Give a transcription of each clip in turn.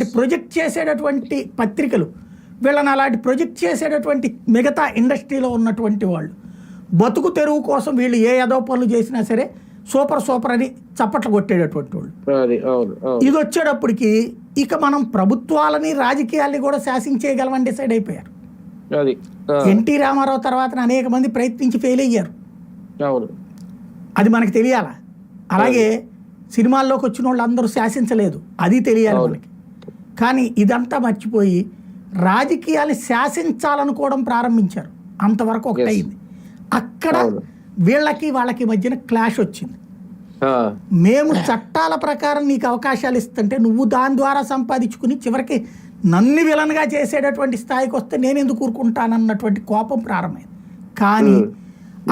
Project చేసేటటువంటి పత్రికలు వీళ్ళని అలాంటి ప్రొజెక్ట్ చేసేటటువంటి మిగతా ఇండస్ట్రీలో ఉన్నటువంటి వాళ్ళు. బతుకు తెరువు కోసం వీళ్ళు ఏ ఏదో పనులు చేసినా సరే సూపర్ సూపర్ అని చప్పట్లు కొట్టేటటువంటి వాళ్ళు. ఇది వచ్చేటప్పటికి ఇక మనం ప్రభుత్వాలని రాజకీయాల్ని కూడా శాసించేయగలమని డిసైడ్ అయిపోయారు. ఎన్టీ రామారావు తర్వాత అనేక మంది ప్రయత్నించి ఫెయిల్ అయ్యారు. అది మనకి తెలియాలా? అలాగే సినిమాల్లోకి వచ్చిన వాళ్ళు అందరూ శాసించలేదు. అది తెలియాలి. మనకి. కానీ ఇదంతా మర్చిపోయి రాజకీయాలు శాసించాలనుకోవడం ప్రారంభించారు. అంతవరకు ఒకటి Yes. అయింది అక్కడ. వీళ్ళకి వాళ్ళకి మధ్యన క్లాష్ వచ్చింది. మేము చట్టాల ప్రకారం నీకు అవకాశాలు ఇస్తుంటే నువ్వు దాని ద్వారా సంపాదించుకుని చివరికి నన్ను విలన్గా చేసేటటువంటి స్థాయికి వస్తే నేను ఎందుకు కూరుకుంటానన్నటువంటి కోపం ప్రారంభమైంది. కానీ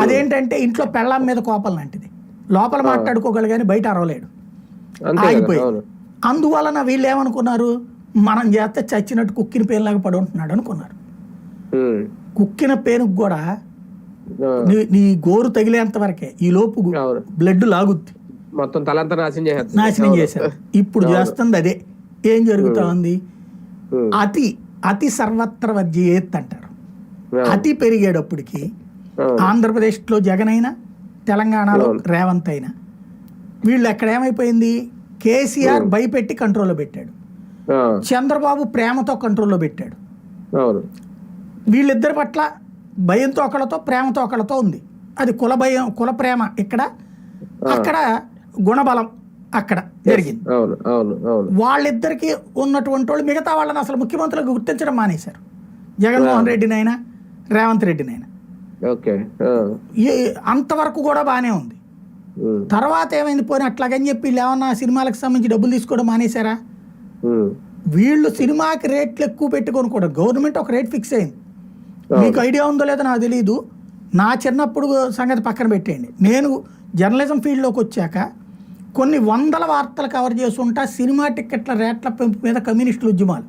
అదేంటంటే ఇంట్లో పెళ్ళాం మీద కోపం లాంటిది. లోపల మాట్లాడుకోగలరు కానీ బయట అరవలేడు. ఆగిపోయింది అందువలన వీళ్ళు ఏమనుకున్నారు మనం చేస్తే చచ్చినట్టు కుక్కిన పేనులాగా పడి ఉంటున్నాడు అనుకున్నారు. కుక్కిన పేనుకు కూడా నీ నీ గోరు తగిలేంత వరకే ఈ లోపు బ్లడ్ లాగుద్ది. మొత్తం తలంతా నాశనం చేసేస్తుంది. నాశనం. చేశారు ఇప్పుడు చేస్తుంది అదే. ఏం జరుగుతా ఉంది? అతి అతి సర్వత్ర వర్జయేత్ అంటారు. అతి పెరిగేటప్పటికి. ఆంధ్రప్రదేశ్లో జగన్ అయినా తెలంగాణలో రేవంత్ అయినా వీళ్ళు ఎక్కడ ఏమైపోయింది? కేసీఆర్ భయపెట్టి కంట్రోల్లో పెట్టాడు. చంద్రబాబు ప్రేమతో కంట్రోల్లో పెట్టాడు. వీళ్ళిద్దరి పట్ల భయంతో ఒకళ్ళతో ప్రేమతో ఒకళ్ళతో ఉంది. అది కుల భయం కుల ప్రేమ ఇక్కడ. అక్కడ గుణబలం అక్కడ జరిగింది. వాళ్ళిద్దరికి ఉన్నటువంటి వాళ్ళు మిగతా వాళ్ళని అసలు ముఖ్యమంత్రులకు గుర్తించడం మానేశారు. జగన్మోహన్ రెడ్డినైనా రేవంత్ రెడ్డినైనా అంతవరకు కూడా బాగానే ఉంది. తర్వాత ఏమైంది? పోనీ అట్లాగని చెప్పి ఏమన్నా సినిమాలకు సంబంధించి డబ్బులు తీసుకోవడం మానేశారా? వీళ్ళు సినిమాకి రేట్లు ఎక్కువ పెట్టుకొని కూడా గవర్నమెంట్ ఒక రేట్ ఫిక్స్ అయింది. మీకు ఐడియా ఉందో లేదో నాకు తెలియదు నా చిన్నప్పుడు సంగతి పక్కన పెట్టేయండి. నేను జర్నలిజం ఫీల్డ్లోకి వచ్చాక కొన్ని వందల వార్తలు కవర్ చేస్తుంటా సినిమా టిక్కెట్ల రేట్ల పెంపు మీద కమ్యూనిస్టుల ఉద్యమాలు.